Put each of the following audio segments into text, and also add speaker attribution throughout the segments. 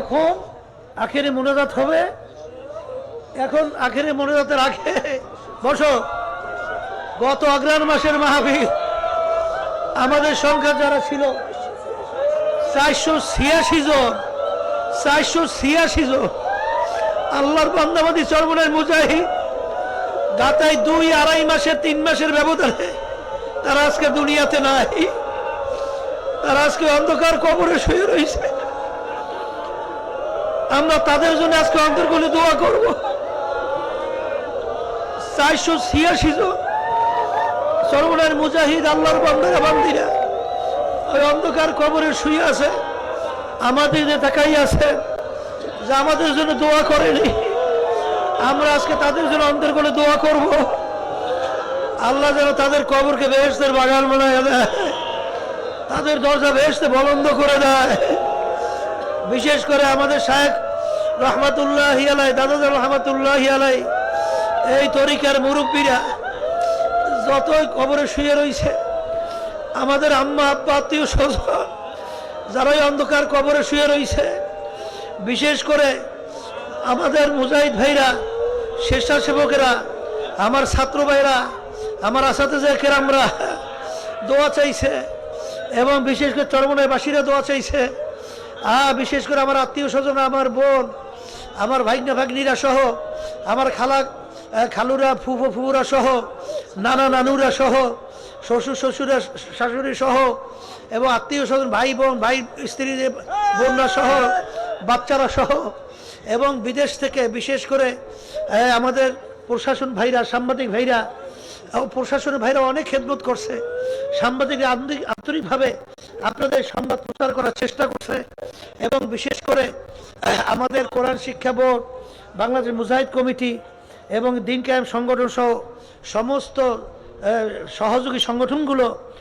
Speaker 1: এখন আখেরে মোনাজাত হবে। এখন আখেরে মোনাজাতের আগে বসো। গত অগ্রাণ মাসের মাহফিল আমাদের সংখ্যা যারা ছিল, চারশো ছিয়াশি জন, চারশো ছিয়াশি জন। আল্লাহর বান্দাবাদী চরমনের মুজাহিদ গাতায় দুই আড়াই মাসের তিন মাসের ব্যবধানে তারা আজকে দুনিয়াতে নাই। তারা আজকে অন্ধকার কবরে শুয়ে রয়েছে। আমরা তাদের জন্য আজকে অন্তর্গলে দোয়া করব। চারশো ছিয়াশি জন সর্বনার মুজাহিদ আল্লাহর বান্দারা, বান্দিরা, ওই অন্ধকার কবরে শুয়ে আছে, আমাদের যে তাকাই আছে, যে আমাদের জন্য দোয়া করেনি। আমরা আজকে তাদের জন্য অন্তর্গলে দোয়া করব। আল্লাহ যেন তাদের কবরকে বেহেস্তের বাগান বানায় দেয়, তাদের দরজা বেহেস্তে বলন্দ করে দেয়। বিশেষ করে আমাদের শায়েখ রহমাতুল্লাহ আলাই দাদা রহমাতুল্লাহ আলাই এই তরিকার মুরব্বীরা যতই কবরে শুয়ে রয়েছে আমাদের আম্মা, আব্বা, আত্মীয় স্বজন যারাই অন্ধকার কবরে শুয়ে রয়েছে বিশেষ করে আমাদের মুজাহিদ ভাইরা, স্বেচ্ছাসেবকেরা, আমার ছাত্র ভাইরা, আমার আসাতে যে কেরামরা দোয়া চাইছে এবং বিশেষ করে চরমনের বাসীরা দোয়া চাইছে। বিশেষ করে আমার আত্মীয় স্বজন, আমার বোন, আমার ভাগ্না, ভাগ্নিরা সহ, আমার খালা খালুরা, ফুফো, ফুফুরা সহ, নানা নানুরা সহ, শ্বশুর, শ্বশুরা, শাশুড়ি সহ, এবং আত্মীয় স্বজন, ভাই, বোন, ভাই, স্ত্রী, বোনরা সহ, বাচ্চারা সহ, এবং বিদেশ থেকে বিশেষ করে আমাদের প্রশাসন ভাইরা, সাংবাদিক ভাইরা প্রশাসনের ভাইরা অনেক খেদমত করছে। সাংবাদিক আন্তরিক- আন্তরিকভাবে আপনাদের সংবাদ প্রচার করার চেষ্টা করছে এবং বিশেষ করে আমাদের কোরআন শিক্ষা বোর্ড, বাংলাদেশ মুজাহিদ কমিটি এবং দিন কায়েম সংগঠন সহ সমস্ত সহযোগী সংগঠনগুলো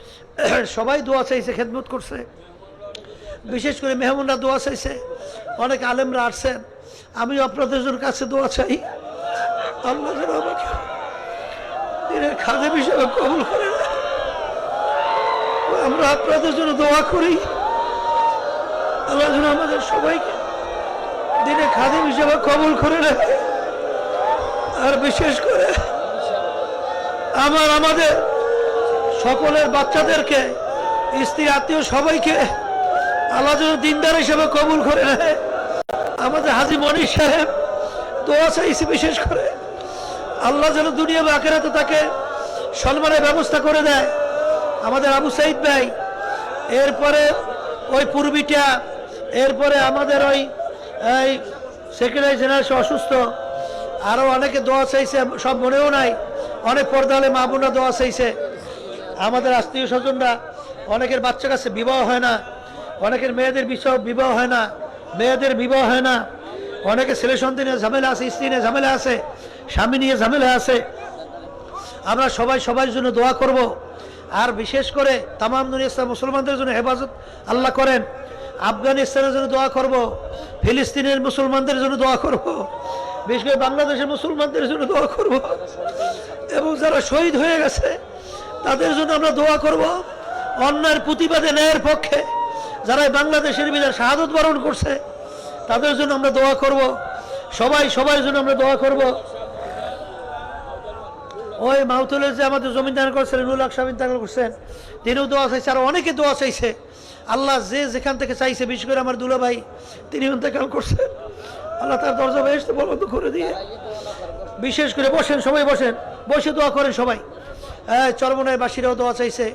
Speaker 1: সবাই দোয়া চাইছে, খেদমত করছে। বিশেষ করে মেহমুনরা দোয়া চাইছে। অনেক আলেমরা আসছেন। আমি আপনাদের কাছে দোয়া চাই। আল্লাহ দিনের খাদেম হিসেবে কবুল করে নেয়। আমরা আপনাদের জন্য দোয়া করি। আল্লাহ যেন আমাদের সবাইকে দিনে খাদেম হিসেবে কবুল করে নেয় আর বিশেষ করে আমার, আমাদের সকলের বাচ্চাদেরকে, স্ত্রী, আত্মীয় সবাইকে আল্লাহ যেন দিনদার হিসেবে কবুল করে নেয় আমাদের হাজি মনির সাহেব দোয়া চাইছে বিশেষ করে। আল্লাহ যেন দুনিয়া বা আখেরাতে তাকে সম্মানের ব্যবস্থা করে দেয়। আমাদের আবু সাইদ ভাই, এরপরে ওই পূর্বীটা, এরপরে আমাদের ওই, এই সেক্রেটারি জেনারেল অসুস্থ। আরও অনেকে দোয়া চাইছে, সব মনেও নাই। অনেক পর্দালে মা বোনরা দোয়া চাইছে। আমাদের আত্মীয় স্বজনরা, অনেকের বাচ্চা কাছে বিবাহ হয় না। অনেকের মেয়েদের বিষয় বিবাহ হয় না। মেয়েদের বিবাহ হয় না। অনেকে ছেলে সন্তানের ঝামেলা আছে স্ত্রী ঝামেলা আছে। স্বামী নিয়ে ঝামেলা আছে। আমরা সবাই সবার জন্য দোয়া করব। আর বিশেষ করে তামাম ইসলাম মুসলমানদের জন্য হেফাজত আল্লাহ করেন। আফগানিস্তানের জন্য দোয়া করব। ফিলিস্তিনের মুসলমানদের জন্য দোয়া করব। বিশেষ করে বাংলাদেশের মুসলমানদের জন্য দোয়া করব। এবং যারা শহীদ হয়ে গেছে, তাদের জন্য আমরা দোয়া করব। অন্যায়ের প্রতিবাদে ন্যায়ের পক্ষে যারা বাংলাদেশের বিদায় শাহাদত বরণ করছে, তাদের জন্য আমরা দোয়া করব। সবাই সবার জন্য আমরা দোয়া করব। ওই মাউতুলের যে আমাদের জমিদান করছেন নুল আকসাম ইন্তাকাল করছেন, তিনিও দোয়া চাইছে, আর অনেকে দোয়া চাইছে। আল্লাহ যে যেখান থেকে চাইছে, বিশেষ করে আমার দুলা ভাই, তিনি ইন্তেকাল করছেন। আল্লাহ তার দরজা বেসতে বন্ধ করে দিয়ে। বিশেষ করে বসেন, সবাই বসেন, বসে দোয়া করেন সবাই। চরমনায় বাসীরাও দোয়া চাইছে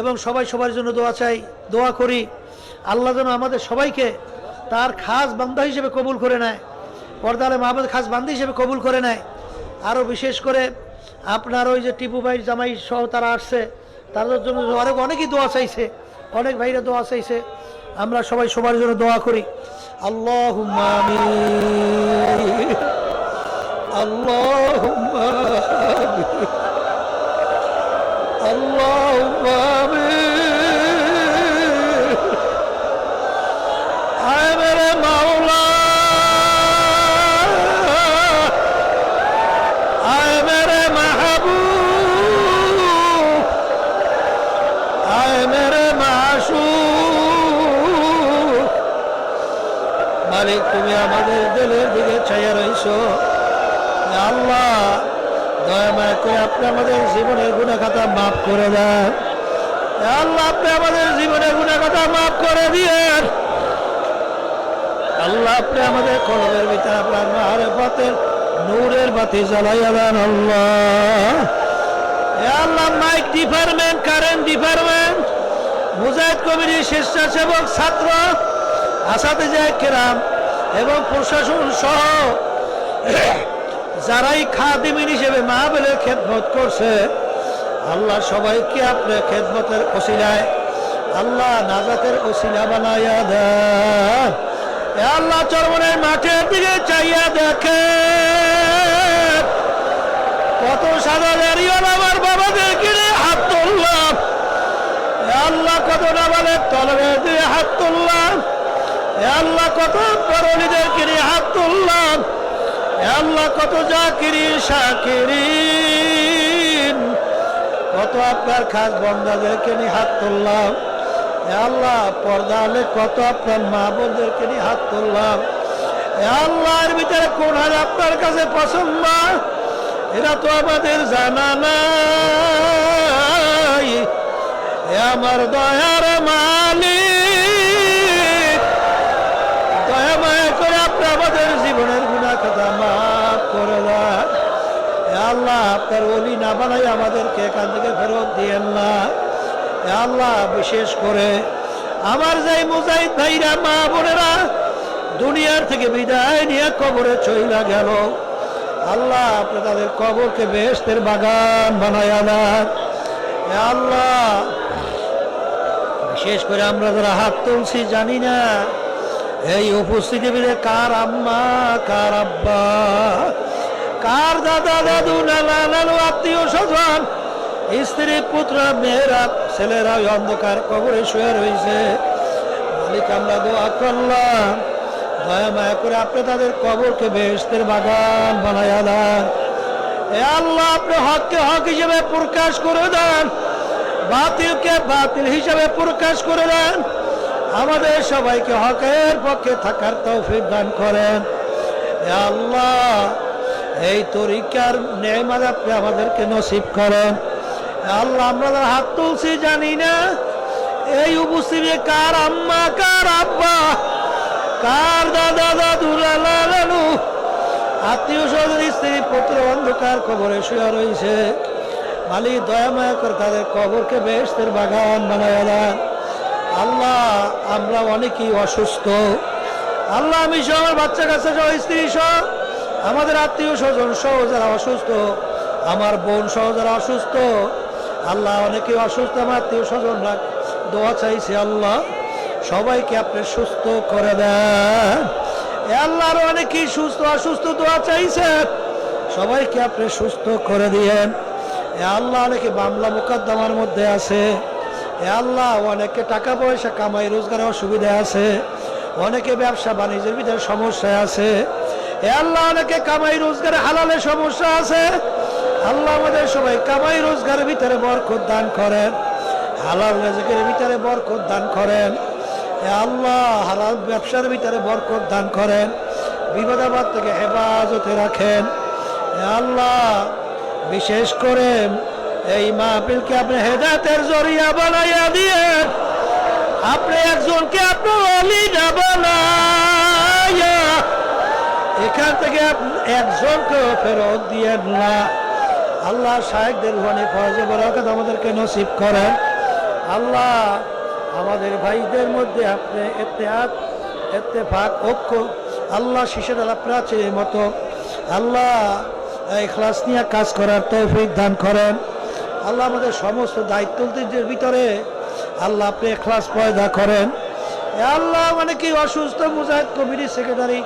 Speaker 1: এবং সবাই সবার জন্য দোয়া চাই, দোয়া করি। আল্লাহ যেন আমাদের সবাইকে তার খাস বান্ধা হিসেবে কবুল করে নেয় পর্দালে মাহমুদ খাস বান্দি হিসেবে কবুল করে নেয়। আরও বিশেষ করে আপনার ওই যে টিপু ভাইয়ের জামাই সহ তারা আসছে, তাদের জন্য অনেক অনেকেই দোয়া চাইছে, অনেক ভাইরা দোয়া চাইছে। আমরা সবাই সবার জন্য দোয়া করি। আল্লাহ আল্লাহ আল্লাহ জীবনের মাফ করে দেন। আল্লাহ আপনি আমাদের জীবনের গুণাখাতা মাফ করে দিয়েন। আল্লাহ আপনি আমাদের কলমের ভিতরে আপনার মারেফতের নূরের বাতি জ্বালাইয়া দেন আল্লাহ। আল্লাহ মাইক ডিপার্টমেন্ট, কারেন্ট ডিপার্টমেন্ট, মুজাহিদ কমিটি স্বেচ্ছাসেবক ছাত্র আসাতে যায় কেরাম এবং প্রশাসন সহ যারাই খাদিমিন হিসেবে মাহবেলের খেদমত করছে আল্লাহ সবাইকে আপনি খেদমতের ওসিলায় আল্লাহ নাজাতের ওসিলা বানাইয়া এ আল্লাহ চরমনের মাঠের দিকে চাইয়া দেখে কত সাদা আমার বাবাদের কিনে হাত তুললাম। আল্লাহ কত নামালের তলবের দিয়ে হাত তুললাম। আল্লাহ কত পরণীদের কিনে হাত তুললাম। আল্লাহ কত জাকিরি শাকিরিন কত আপনার খাস বন্দাদেরকে নিয়ে হাত তুললাম। আল্লাহ পর্দা হলে কত আপনার মা বোনদেরকে নিয়ে হাত তুললাম। আল্লাহর ভিতরে কোন হার আপনার কাছে পছন্দ? এরা তো আমাদের জানা নাই। আমার দয়ার মালিক। দয়া মায়া করে আপনি আমাদের জীবনের গুণা কথা মাফ করে এ আল্লাহ, আপনার ওলি না বানাই আমাদেরকে এখান থেকে ফেরত দিয়েন না। আল্লাহ, বিশেষ করে আমার যাই মুজাহিদ ভাইরা, মা বোনেরা দুনিয়ার থেকে বিদায় নিয়ে কবরে চইলা গেল। আল্লাহ, আপনি তাদের কবরকে বেহেস্তের বাগান বানায়া এ আল্লাহ, বিশেষ করে আমরা যারা হাত তুলছি, জানি না এই উপস্থিতি কার আম্মা, কার আব্বা। কার দাদা দাদু নানা নানু আত্মীয় স্বজন? স্ত্রী, পুত্র, মেয়েরা, ছেলেরা ওই অন্ধকার কবরে শুয়ে রয়েছে মালিক, আমরা দোয়া করলাম। দয়া, মায়া করে আপনি তাদের কবরকে বেহেস্তের বাগান বানায়া দেন। এ আল্লাহ, আপনি হককে হক হিসেবে প্রকাশ করে দেন। বাতিলকে বাতিল হিসেবে প্রকাশ করে দেন। আমাদের সবাইকে হকের পক্ষে থাকার তৌফিক দান করেন। আল্লাহ এই তরিকার নেমাজ আপনি আমাদেরকে নসিব করেন। আল্লাহ আমরা হাত তুলছি, জানি না। এই উপস্থিতি কার আম্মা, কার আব্বা, কার দাদা, দাদু, লালা আত্মীয় স্বজন, স্ত্রী, পুত্র, অন্ধকার কবরে শুয়ে রয়েছে। মালিক দয়া মায়া করে তাদের কবরকে বেহেস্তের বাগান বানায় দেন। আল্লাহ, আমরা অনেকেই অসুস্থ। আল্লাহ, আমি সব আমার বাচ্চা কাছে সহ, স্ত্রী সহ আমাদের আত্মীয় স্বজন সহ যারা অসুস্থ, আমার বোন সহ যারা অসুস্থ, আল্লাহ অনেকেই অসুস্থ, আমার আত্মীয় স্বজনরা দোয়া চাইছে, আল্লাহ সবাইকে আপনি সুস্থ করে দেন। আল্লাহর অনেকেই সুস্থ, অসুস্থ দোয়া চাইছে, সবাইকে আপনি সুস্থ করে দিয়েন। এ আল্লাহ অনেকে মামলা মোকদ্দমার মধ্যে আছে। এ আল্লাহ অনেকে টাকা পয়সা কামাই রোজগারের অসুবিধা আছে। অনেকে ব্যবসা বাণিজ্যের ভিতরে সমস্যা আছে। আল্লাহ অনেকে কামাই রোজগারে হালালে সমস্যা আছে। আল্লাহ আমাদের সবাই কামাই রোজগারের ভিতরে বরকত দান করেন। হালাল ভিতরে বরকত দান করেন। আল্লাহ হালাল ব্যবসার ভিতরে বরকত দান করেন। থেকে হেফাজতে রাখেন। আল্লাহ বিশেষ করে এই মাহফিলকে আপনি হেদাতের জরিয়া বানাইয়া দিয়ে আপনি একজনকে আপনার অলি এখান থেকে আপনি একজনকে ফেরত দিয়েন না। আল্লাহ সাহেবদের রুহানি ফরজে বরাকাত আমাদেরকে নসিব করেন। আল্লাহ আমাদের ভাইদের মধ্যে আপনি এতেহাত এতেফাক ঐক্য, আল্লাহ শিশুর আল্লাহ প্রাচীর মতো আল্লাহ ক্লাস নিয়ে কাজ করার তৌফিক দান করেন। আল্লাহ আমাদের সমস্ত দায়িত্বদের ভিতরে আল্লাহ আপনি ক্লাস পয়দা করেন। আল্লাহ মানে কি? অসুস্থ মুজাহিদ কমিটির সেক্রেটারি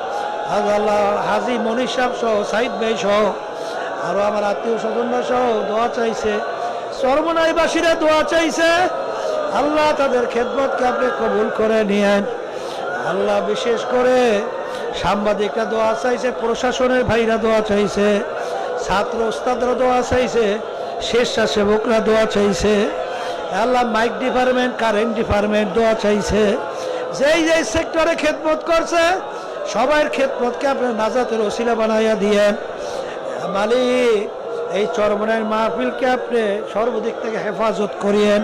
Speaker 1: হাজি মনির সাহেব সহ, সাইদ ভাই সহ আরও আমার আত্মীয় স্বজনরা সহ দোয়া চাইছে। সর্বনাইবাসীরা দোয়া চাইছে। আল্লাহ তাদের খেদমতকে আপনি কবুল করে নিয়েন। আল্লাহ বিশেষ করে সাংবাদিকরা দোয়া চাইছে, প্রশাসনের ভাইরা দোয়া চাইছে, ছাত্র ওস্তাদরা দোয়া চাইছে, স্বেচ্ছাসেবকরা দোয়া চাইছে, আল্লাহ মাইক ডিপার্টমেন্ট, কারেন্ট ডিপার্টমেন্ট দোয়া চাইছে। যেই যেই সেক্টরে খেদমত করছে সবার ক্ষেত্রকে আপনি নাজাতের ওসিলা বানাইয়া দিয়েন মালিক এই চরমনের মাহফিলকে আপনি সর্বদিক থেকে হেফাজত করিয়েন?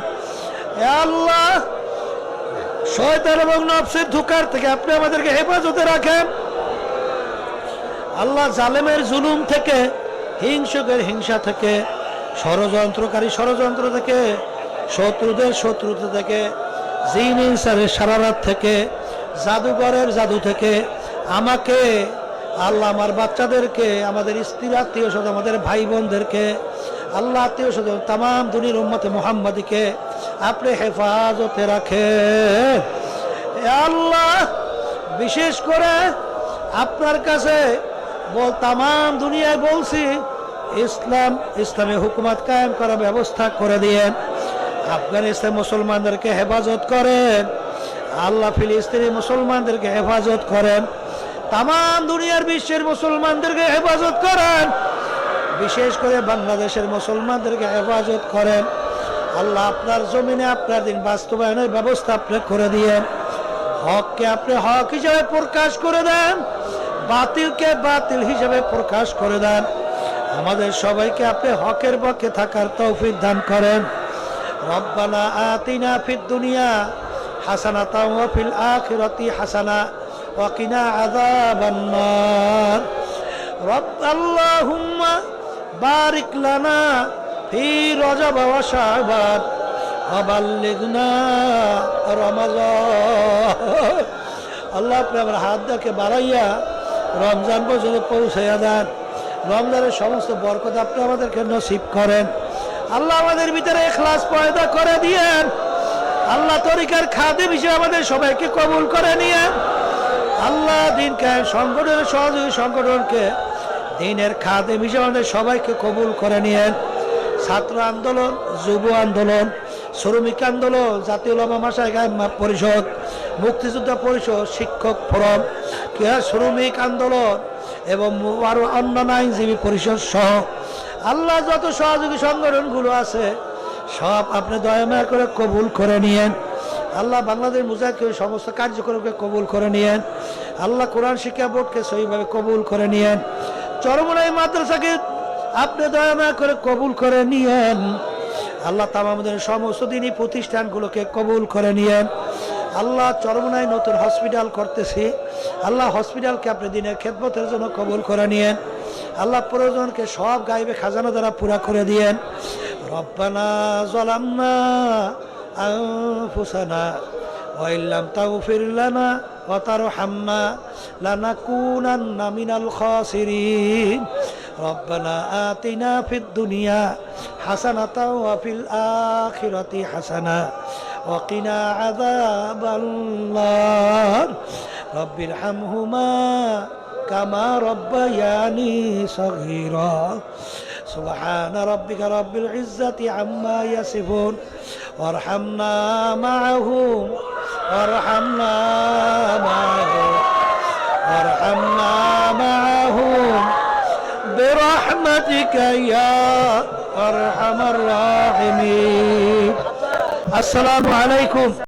Speaker 1: আল্লাহ, শয়তান এবং নফসের ধুকার থেকে আপনি আমাদেরকে হেফাজতে রাখেন। আল্লাহ জালেমের জুলুম থেকে, হিংসকের হিংসা থেকে, ষড়যন্ত্রকারী ষড়যন্ত্র থেকে, শত্রুদের শত্রুতা থেকে, জিন ইনসারের সারারাত থেকে জাদুঘরের জাদু থেকে আমাকে, আল্লাহ আমার বাচ্চাদেরকে, আমাদের স্ত্রী আত্মীয় স্বজন, আমাদের ভাই বোনদেরকে আল্লাহ আত্মীয় স্বজন তাম দুনির উম্মতে মোহাম্মদীকে আপনি হেফাজতে রাখে আল্লাহ, বিশেষ করে আপনার কাছে বল তাম দুনিয়ায় বলছি, ইসলাম, ইসলামে হুকুমত কায়েম করার ব্যবস্থা করে দিয়েন। আফগানিস্তান মুসলমানদেরকে হেফাজত করেন। আল্লাহ ফিলিস্তিনি মুসলমানদেরকে হেফাজত করেন। তাম দুনিয়ার বিশ্বের মুসলমানদেরকে হেফাজত করেন। বিশেষ করে বাংলাদেশের মুসলমানদেরকে হেফাজত করেন। আল্লাহ আপনার জমিনে আপনার দিন বাস্তবায়নের ব্যবস্থা আপনি করে দিয়েন হককে আপনি হক হিসাবে প্রকাশ করে দেন, বাতিলকে বাতিল হিসাবে প্রকাশ করে দেন। আমাদের সবাইকে আপনি হকের পক্ষে থাকার তৌফিক দান করেন। রব্বানা আতিনা ফিদ দুনিয়া হাসানাতা ওয়া ফিল আখিরাতি হাসানা। ওয়া কিনা আযাবান নার রব আল্লাহুম্মা বারিক লানা ফি রজব ওয়া শাবান وبلغنا رمضان আল্লাহ আপনি আমার হাত দেখে বাড়াইয়া রমজান পর্যন্ত পৌঁছাইয়া দেন রমজানের সমস্ত বরকত আপনি আমাদেরকে নসিব করেন আল্লাহ আমাদের ভিতরে এখলাস পয়দা করে দিয়েন আল্লাহ তরিকার খাদে বিষয়ে আমাদের সবাইকে কবুল করে নিয়েন আল্লাহ দিনকে, সংগঠনের সহযোগী সংগঠনকে, দিনের খাদে আমাদের সবাইকে কবুল করে নিয়েন। ছাত্র আন্দোলন, যুব আন্দোলন, শ্রমিক আন্দোলন, জাতীয় লমা মাসায় পরিষদ, মুক্তিযোদ্ধা পরিষদ, শিক্ষক ফোরাম, ক্রীড়া শ্রমিক আন্দোলন এবং আরও অন্যান্য আইনজীবী পরিষদ সহ আল্লাহ যত সহযোগী সংগঠনগুলো আছে, সব আপনি দয়াময় করে কবুল করে নিয়েন। আল্লাহ বাংলাদেশ মুজাহিদ সমস্ত কার্যক্রমকে কবুল করে নিয়েন। আল্লাহ কোরআন শিক্ষা বোর্ডকে সহিভাবে কবুল করে নিয়েন। চরমনাই মাদ্রাসাকে আপনি দয়াময় করে কবুল করে নিয়েন। আল্লাহ তাম আমাদের সমস্ত দিনই প্রতিষ্ঠানগুলোকে কবুল করে নিয়েন। আল্লাহ চরমনায় নতুন হসপিটাল করতেছি। আল্লাহ হসপিটালকে আপনি দিনের খেদমতের জন্য কবুল করে নিয়েন। আল্লাহ প্রয়োজনকে সব গাইবে খাজানা দ্বারা পুরা করে দিয়েন। রব্বানা জলামনা আনফুসানা وإن لم تغفر لنا وترحمنا لنكونن من الخاسرين. ربنا آتنا في الدنيا حسنة وفي الآخرة حسنة وقنا عذاب النار. رب ارحمهما كما ربياني صغيرا. سبحان ربك رب العزة عما يصفون. وارحمنا معهم. وارحمنا معهم وارحمنا معهم برحمتك يا أرحم الراحمين. السلام عليكم.